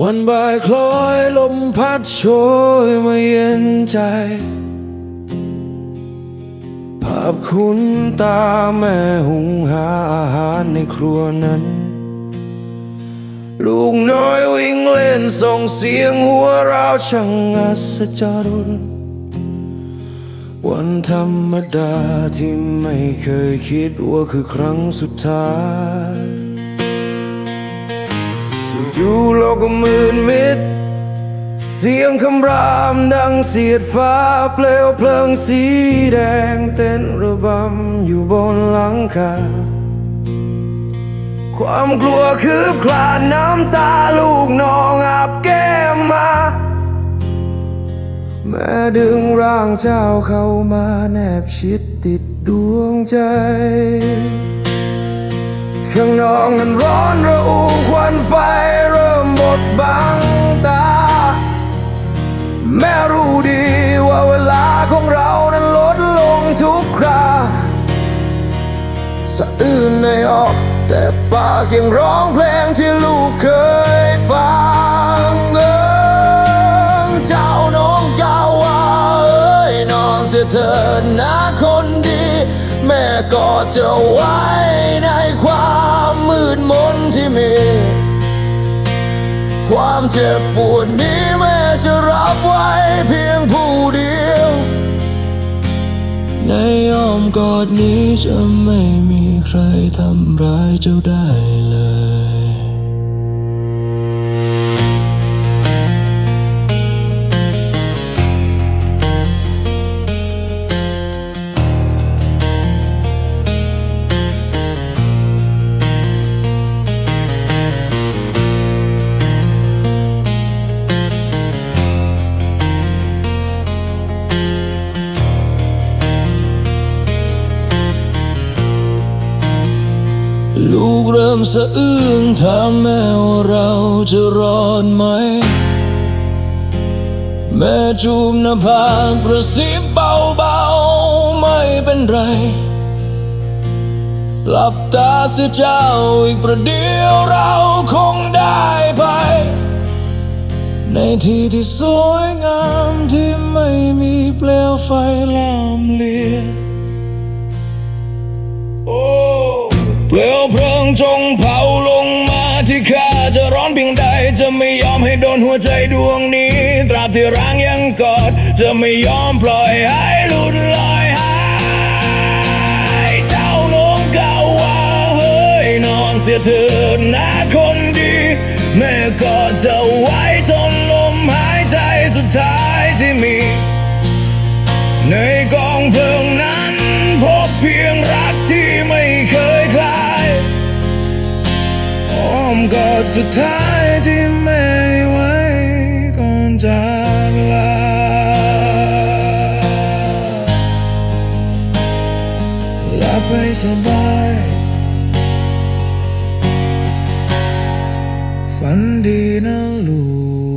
วันบ่ายคล้อยลมพัดโชยมาเย็นใจ ภาพคุณตาแม่หุงหาอาหารในครัวนั้น ลูกน้อยวิ่งเล่นส่งเสียงหัวเราะช่างอัศจรรย์วันธรรมดาที่ไม่เคยคิดว่าคือครั้งสุดท้าย จู่โลกก็มืดมิด เสียงคำรามดังเสียดฟ้าเปลวเพลิงสีแดงเต้นระบำอยู่บนหลังคา ความกลัวคืบคลานน้ำตาลูกน้องอาบแก้มมา แม่ดึงร่างเจ้าเข้ามาแนบชิดติดดวงใจข้างนอกนั้นร้อนระอุควันไฟ ดบังตา แม่รู้ดีว่าเวลาของเรานั้นลดลงทุกคราสะอื้นในออก แต่ปากยังร้องเพลงที่ลูกเคยฟังเออเจ้าน้องกาวว่าเอ้ยนอนเสียเถิดนะคนดี แม่ก็จะไว้ในความมืดมนที่มี ความเจ็บปวดนี้แม่จะรับไว้เพียงผู้เดียว ในอ้อมกอดนี้จะไม่มีใครทำร้ายเจ้าได้ ลูกเริ่มสะอื้นถามแม่ว่าเราจะรอดไหม แม่จูบหน้าผากกระซิบเบาๆ ไม่เป็นไร หลับตาเสียเจ้าอีกประเดี๋ยวเราคงได้ไป ในที่ที่สวยงามที่ไม่มีเปลวไฟลามเลี เพลิงจงเผาลงมาที่ข้าจะร้อนเพียงใด จะไม่ยอมให้โดนหัวใจดวงนี้ ตราบที่ร่างยังกอด จะไม่ยอมปล่อยให้หลุดลอยหายเจ้าน้องเก่าว่าเฮ้ยนอนเสียเถิดนะคนดี แม่ก็จะไว้จนลมหายใจสุดท้ายที่มีในกอ กอดสุดท้ายที่ไม่ไว้ก่อนจากลาหลับไปสบายฝันดีนะลูก